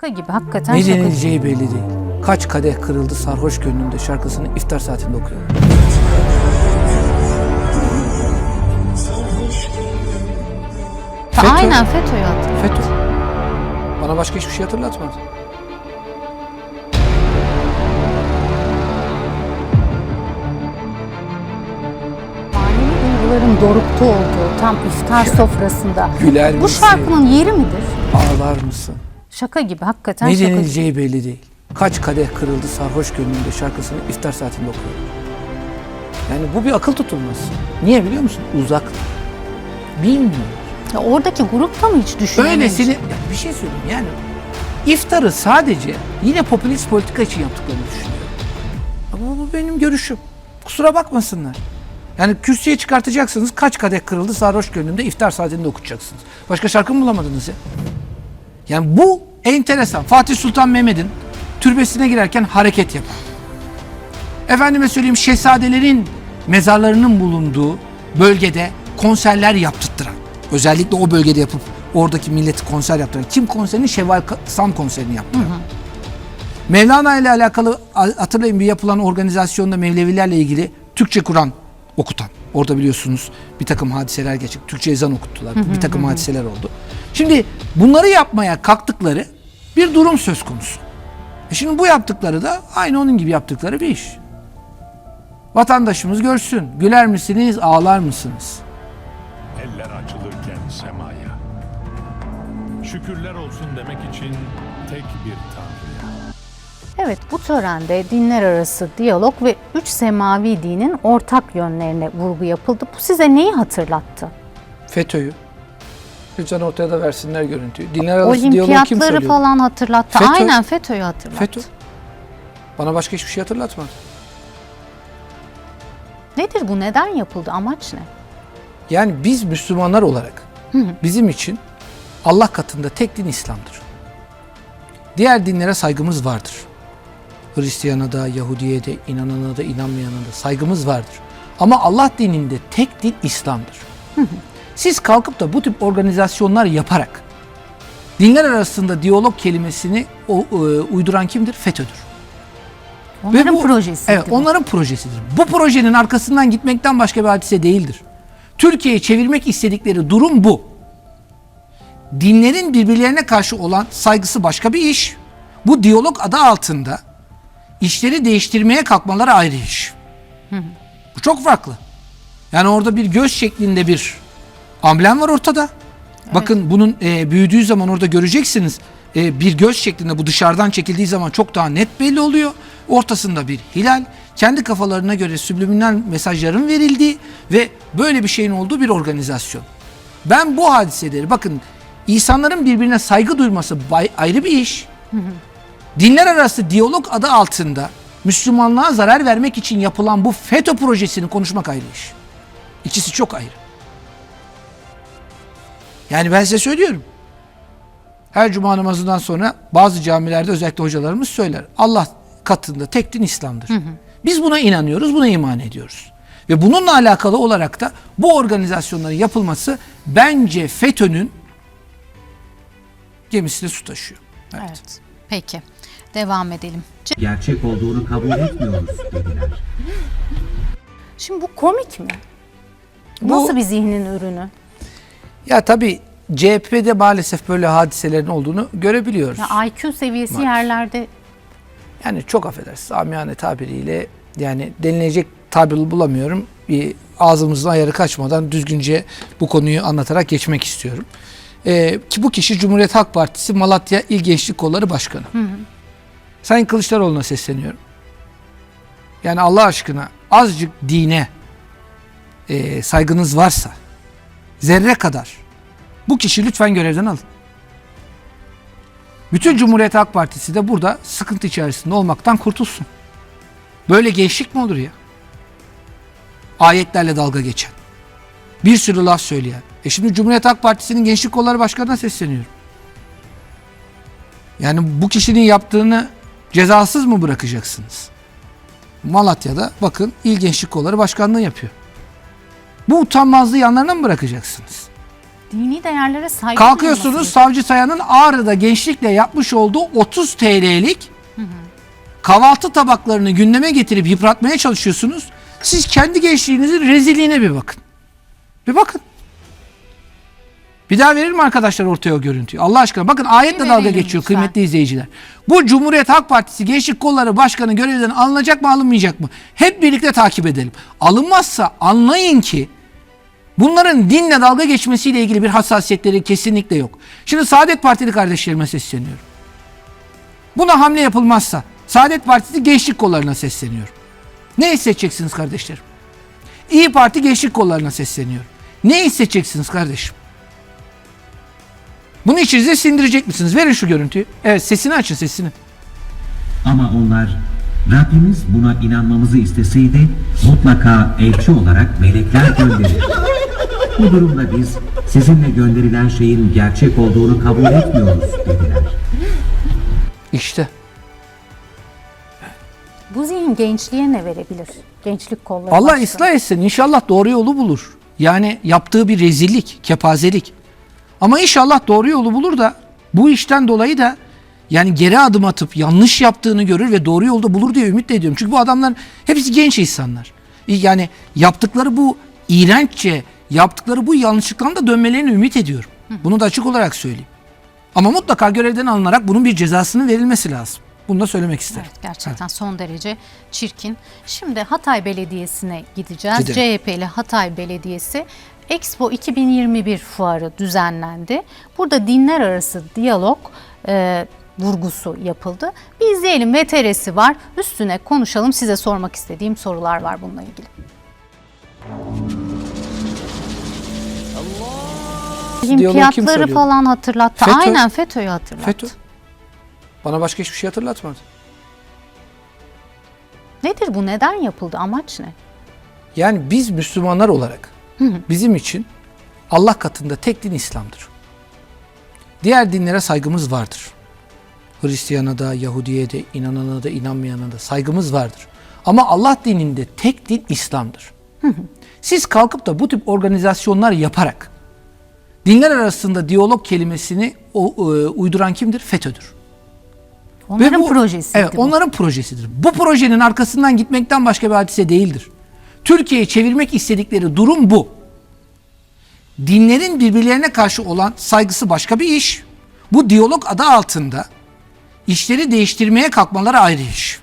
Şaka gibi hakikaten Ne şaka gibi. denileceği belli değil. Kaç kadeh kırıldı sarhoş gönlümde şarkısını iftar saatinde okuyorum. FETÖ. Aynen FETÖ'yü hatırlıyorum. FETÖ. Bana başka hiçbir şey hatırlatmadı. Manevi duyguların dorukta olduğu tam iftar sofrasında. Güler Bu misin? şarkının yeri midir? Ağlar mısın? Şaka gibi hakikaten Ne şaka gibi. denileceği belli değil. Kaç kadeh kırıldı sarhoş gönlümde şarkısını iftar saatinde okuyorum. Yani bu bir akıl tutulması. Niye biliyor musun? Uzak. Bilmiyor. Ya oradaki grupta mı hiç düşünememiş? Öylesini ya bir şey söyleyeyim yani iftarı sadece yine popülist politika için yaptıklarını düşünüyorum. Ama bu benim görüşüm. Kusura bakmasınlar. Yani kürsüye çıkartacaksınız kaç kadeh kırıldı sarhoş gönlümde iftar saatinde okutacaksınız. Başka şarkı mı bulamadınız ya? Yani bu enteresan. Fatih Sultan Mehmet'in türbesine girerken hareket yapan. Efendime söyleyeyim şehzadelerin mezarlarının bulunduğu bölgede konserler yaptırttıran. Özellikle o bölgede yapıp oradaki milleti konser yaptıran. Kim konserini? Şevval Sam konserini yaptıran. Mevlana ile alakalı hatırlayın bir yapılan organizasyonda Mevlevilerle ilgili Türkçe Kur'an okutan. Orada biliyorsunuz bir takım hadiseler geçti. Türkçe ezan okuttular. bir takım hadiseler oldu. Şimdi bunları yapmaya kalktıkları bir durum söz konusu. E şimdi bu yaptıkları da aynı onun gibi yaptıkları bir iş. Vatandaşımız görsün. Güler misiniz, ağlar mısınız? Eller açılırken semaya. Şükürler olsun demek için tek bir. Evet bu törende dinler arası diyalog ve üç semavi dinin ortak yönlerine vurgu yapıldı. Bu size neyi hatırlattı? FETÖ'yü. Lütfen ortaya da versinler görüntüyü. Dinler arası diyaloğu kim Olimpiyatları söylüyor? falan hatırlattı. FETÖ. Aynen FETÖ'yü hatırlattı. FETÖ. Bana başka hiçbir şey hatırlatmadı. Nedir bu? Neden yapıldı? Amaç ne? Yani biz Müslümanlar olarak bizim için Allah katında tek din İslam'dır. Diğer dinlere saygımız vardır. Hristiyana da, Yahudiye de, inanana da, inanmayana da saygımız vardır. Ama Allah dininde tek din İslam'dır. Siz kalkıp da bu tip organizasyonlar yaparak dinler arasında diyalog kelimesini o, e, uyduran kimdir? FETÖ'dür. Onların bu- projesi. Evet, onların projesidir. Bu projenin arkasından gitmekten başka bir hadise değildir. Türkiye'yi çevirmek istedikleri durum bu. Dinlerin birbirlerine karşı olan saygısı başka bir iş. Bu diyalog adı altında işleri değiştirmeye kalkmaları ayrı iş. Bu çok farklı. Yani orada bir göz şeklinde bir amblem var ortada. Bakın bunun e, büyüdüğü zaman orada göreceksiniz. E, bir göz şeklinde bu dışarıdan çekildiği zaman çok daha net belli oluyor. Ortasında bir hilal, kendi kafalarına göre subliminal mesajların verildiği ve böyle bir şeyin olduğu bir organizasyon. Ben bu hadiseleri bakın insanların birbirine saygı duyması ayrı bir iş. Dinler arası diyalog adı altında Müslümanlığa zarar vermek için yapılan bu FETÖ projesini konuşmak ayrı iş. İkisi çok ayrı. Yani ben size söylüyorum. Her cuma namazından sonra bazı camilerde özellikle hocalarımız söyler. Allah katında tek din İslam'dır. Biz buna inanıyoruz, buna iman ediyoruz. Ve bununla alakalı olarak da bu organizasyonların yapılması bence FETÖ'nün gemisine su taşıyor. Evet. Evet. Peki. Devam edelim. Gerçek olduğunu kabul etmiyoruz dediler. Şimdi bu komik mi? Bu- Nasıl bir zihnin ürünü? Ya tabii CHP'de maalesef böyle hadiselerin olduğunu görebiliyoruz. Ya IQ seviyesi yerlerde Yani çok affedersiniz amiyane tabiriyle yani denilecek tabir bulamıyorum. Bir ağzımızın ayarı kaçmadan düzgünce bu konuyu anlatarak geçmek istiyorum. Ee, ki bu kişi Cumhuriyet Halk Partisi Malatya İl Gençlik Kolları Başkanı. Sayın Kılıçdaroğlu'na sesleniyorum. Yani Allah aşkına azıcık dine e, saygınız varsa zerre kadar bu kişi lütfen görevden alın. Bütün Cumhuriyet Halk Partisi de burada sıkıntı içerisinde olmaktan kurtulsun. Böyle gençlik mi olur ya? Ayetlerle dalga geçen. Bir sürü laf söyleyen. E şimdi Cumhuriyet Halk Partisi'nin Gençlik Kolları Başkanı'na sesleniyorum. Yani bu kişinin yaptığını cezasız mı bırakacaksınız? Malatya'da bakın İl Gençlik Kolları Başkanlığı yapıyor. Bu utanmazlığı yanlarına mı bırakacaksınız? Dini değerlere saygı Kalkıyorsunuz Savcı Sayan'ın Ağrı'da gençlikle yapmış olduğu 30 TL'lik kahvaltı tabaklarını gündeme getirip yıpratmaya çalışıyorsunuz. Siz kendi gençliğinizin rezilliğine bir bakın. Bir bakın. Bir daha verir mi arkadaşlar ortaya o görüntüyü? Allah aşkına bakın ayetle Bir dalga verelim geçiyor lütfen. kıymetli izleyiciler. Bu Cumhuriyet Halk Partisi Gençlik Kolları Başkanı görevden alınacak mı alınmayacak mı? Hep birlikte takip edelim. Alınmazsa anlayın ki Bunların dinle dalga geçmesiyle ilgili bir hassasiyetleri kesinlikle yok. Şimdi Saadet Partili kardeşlerime sesleniyorum. Buna hamle yapılmazsa Saadet Partisi gençlik kollarına sesleniyorum. Ne hissedeceksiniz kardeşlerim? İyi Parti gençlik kollarına sesleniyorum. Ne hissedeceksiniz kardeşim? Bunu içinize sindirecek misiniz? Verin şu görüntüyü. Evet sesini açın sesini. Ama onlar Rabbimiz buna inanmamızı isteseydi mutlaka elçi olarak melekler gönderir. Bu durumda biz sizinle gönderilen şeyin gerçek olduğunu kabul etmiyoruz dediler. İşte. Bu zihin gençliğe ne verebilir? Gençlik kolları. Allah başkanı. ıslah etsin. İnşallah doğru yolu bulur. Yani yaptığı bir rezillik, kepazelik. Ama inşallah doğru yolu bulur da bu işten dolayı da yani geri adım atıp yanlış yaptığını görür ve doğru yolda bulur diye ümit ediyorum. Çünkü bu adamlar hepsi genç insanlar. Yani yaptıkları bu iğrenççe, yaptıkları bu yanlışlıktan da dönmelerini ümit ediyorum. Bunu da açık olarak söyleyeyim. Ama mutlaka görevden alınarak bunun bir cezasının verilmesi lazım. Bunu da söylemek isterim. Evet, gerçekten son derece çirkin. Şimdi Hatay Belediyesi'ne gideceğiz. Gidelim. CHP'li Hatay Belediyesi Expo 2021 fuarı düzenlendi. Burada dinler arası diyalog e, vurgusu yapıldı. Bir izleyelim VTR'si var. Üstüne konuşalım. Size sormak istediğim sorular var bununla ilgili. Olimpiyatları falan hatırlattı. FETÖ. Aynen FETÖ'yü hatırlattı. FETÖ. Bana başka hiçbir şey hatırlatmadı. Nedir bu? Neden yapıldı? Amaç ne? Yani biz Müslümanlar olarak bizim için Allah katında tek din İslam'dır. Diğer dinlere saygımız vardır. Hristiyana da, Yahudiye de, inanana da, inanmayana da saygımız vardır. Ama Allah dininde tek din İslam'dır. Siz kalkıp da bu tip organizasyonlar yaparak dinler arasında diyalog kelimesini o, e, uyduran kimdir? FETÖ'dür. Onların Ve bu- projesiydi Evet, bu. onların projesidir. Bu projenin arkasından gitmekten başka bir hadise değildir. Türkiye'yi çevirmek istedikleri durum bu. Dinlerin birbirlerine karşı olan saygısı başka bir iş. Bu diyalog adı altında işleri değiştirmeye kalkmaları ayrı iş.